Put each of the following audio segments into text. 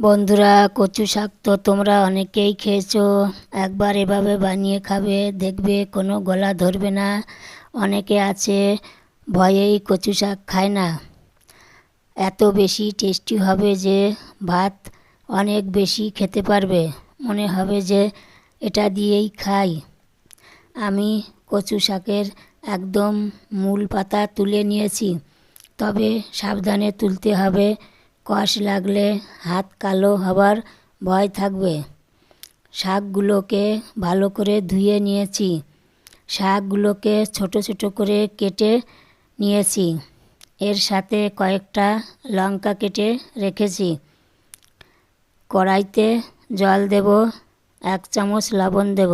বন্ধুরা, কচু শাক তো তোমরা অনেকেই খেয়েছো। একবার এভাবে বানিয়ে খাবে, দেখবে কোনো গলা ধরবে না। অনেকে আছে, ভয়েই কচু শাক খায় না। এত বেশি টেস্টি হবে যে, ভাত অনেক বেশি খেতে পারবে। মনে হবে যে, এটা দিয়েই খাই। আমি কচু শাকের একদম মূল পাতা তুলে নিয়েছি। তবে সাবধানে তুলতে হবে। কষ লাগলে হাত কালো হবার ভয় থাকবে। শাকগুলোকে ভালো করে ধুয়ে নিয়েছি। শাকগুলোকে ছোট ছোট করে কেটে নিয়েছি। এর সাথে কয়েকটা লঙ্কা কেটে রেখেছি। কড়াইতে জল দেব, এক চামচ লবণ দেব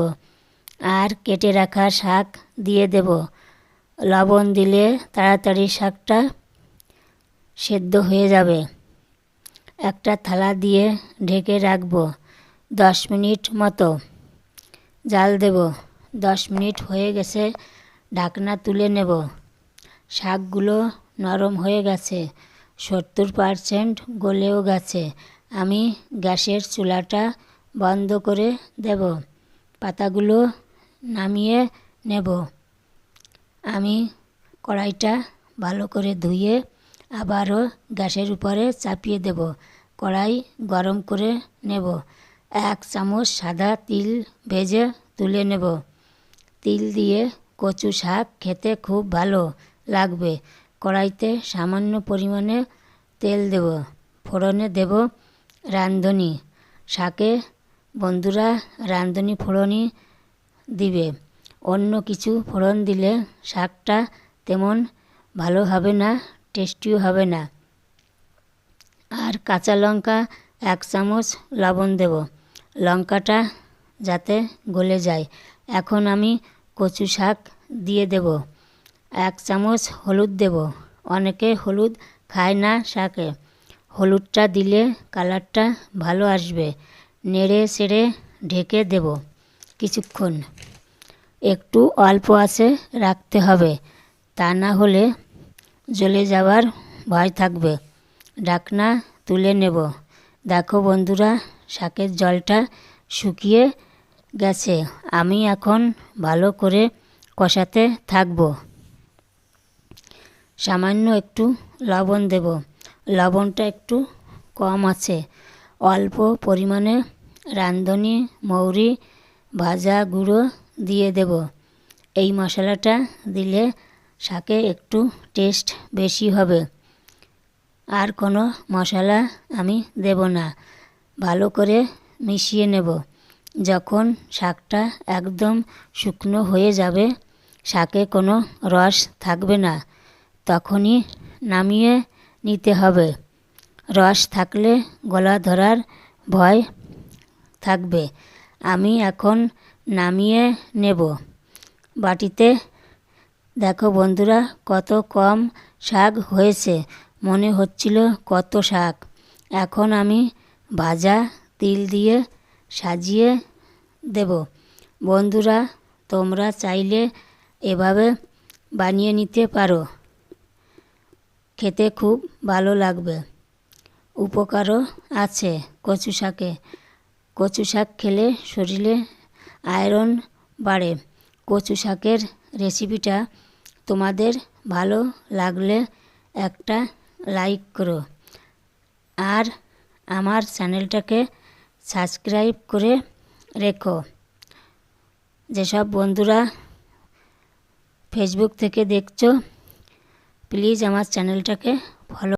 আর কেটে রাখা শাক দিয়ে দেব। লবণ দিলে তাড়াতাড়ি শাকটা সেদ্ধ হয়ে যাবে। একটা থালা দিয়ে ঢেকে রাখব, দশ মিনিট মতো। জাল দেব, দশ মিনিট হয়ে গেছে, ঢাকনা তুলে নেব। শাকগুলো নরম হয়ে গেছে, সত্তর পারসেন্ট গলেও গেছে। আমি গ্যাসের চুলাটা বন্ধ করে দেব, পাতাগুলো নামিয়ে নেব। আমি কড়াইটা ভালো করে ধুয়ে আবারও গ্যাসের উপরে চাপিয়ে দেব। কড়াই গরম করে নেব। এক চামচ সাদা তিল ভেজে তুলে নেব। তিল দিয়ে কচু শাক খেতে খুব ভালো লাগবে। কড়াইতে সামান্য পরিমাণে তেল দেব। ফোড়নে দেব রাঁধুনি। শাকে বন্ধুরা রাঁধুনি ফোড়নই দিবে। অন্য কিছু ফোড়ন দিলে শাকটা তেমন ভালো হবে না টেস্টিও হবে না। আর কাঁচা লঙ্কা এক চামচ লবণ দেব। লঙ্কাটা যাতে গলে যায়। এখন আমি কচু শাক দিয়ে দেব। এক চামচ হলুদ দেব। অনেকে হলুদ খায় না শাকে। হলুদটা দিলে কালারটা ভালো আসবে। নেড়ে সেড়ে ঢেকে দেব কিছুক্ষণ। একটু অল্প আছে রাখতে হবে। তা না হলে জ্বলে যাওয়ার ভয় থাকবে। ঢাকনা তুলে নেব। দেখো বন্ধুরা, শাকের জলটা শুকিয়ে গেছে। আমি এখন ভালো করে কষাতে থাকব। সামান্য একটু লবণ দেব। লবণটা একটু কম আছে। অল্প পরিমাণে রাঁধুনি, মৌরি, ভাজা গুঁড়ো দিয়ে দেব। এই মশলাটা দিলে শাকে একটু টেস্ট বেশি হবে। আর কোনো মশলা আমি দেব না। ভালো করে মিশিয়ে নেব। যখন শাকটা একদম শুকনো হয়ে যাবে, শাকে কোনো রস থাকবে না। তখনই নামিয়ে নিতে হবে। রস থাকলে গলা ধরার ভয় থাকবে। আমি এখন নামিয়ে নেব। বাটিতে দেখো বন্ধুরা, কত কম শাক হয়েছে। মনে হচ্ছিল কত শাক। এখন আমি ভাজা তিল দিয়ে সাজিয়ে দেব। বন্ধুরা, তোমরা চাইলে এভাবে বানিয়ে নিতে পারো। খেতে খুব ভালো লাগবে। উপকারও আছে কচু শাকে। কচু শাক খেলে শরীরে আয়রন বাড়ে। কচু শাকের রেসিপিটা তোমাদের ভালো লাগলে একটা লাইক করো। আর আমার চ্যানেলটাকে সাবস্ক্রাইব করে রেখো। যেসব বন্ধুরা ফেসবুক থেকে দেখছ প্লিজ আমার চ্যানেলটাকে ফলো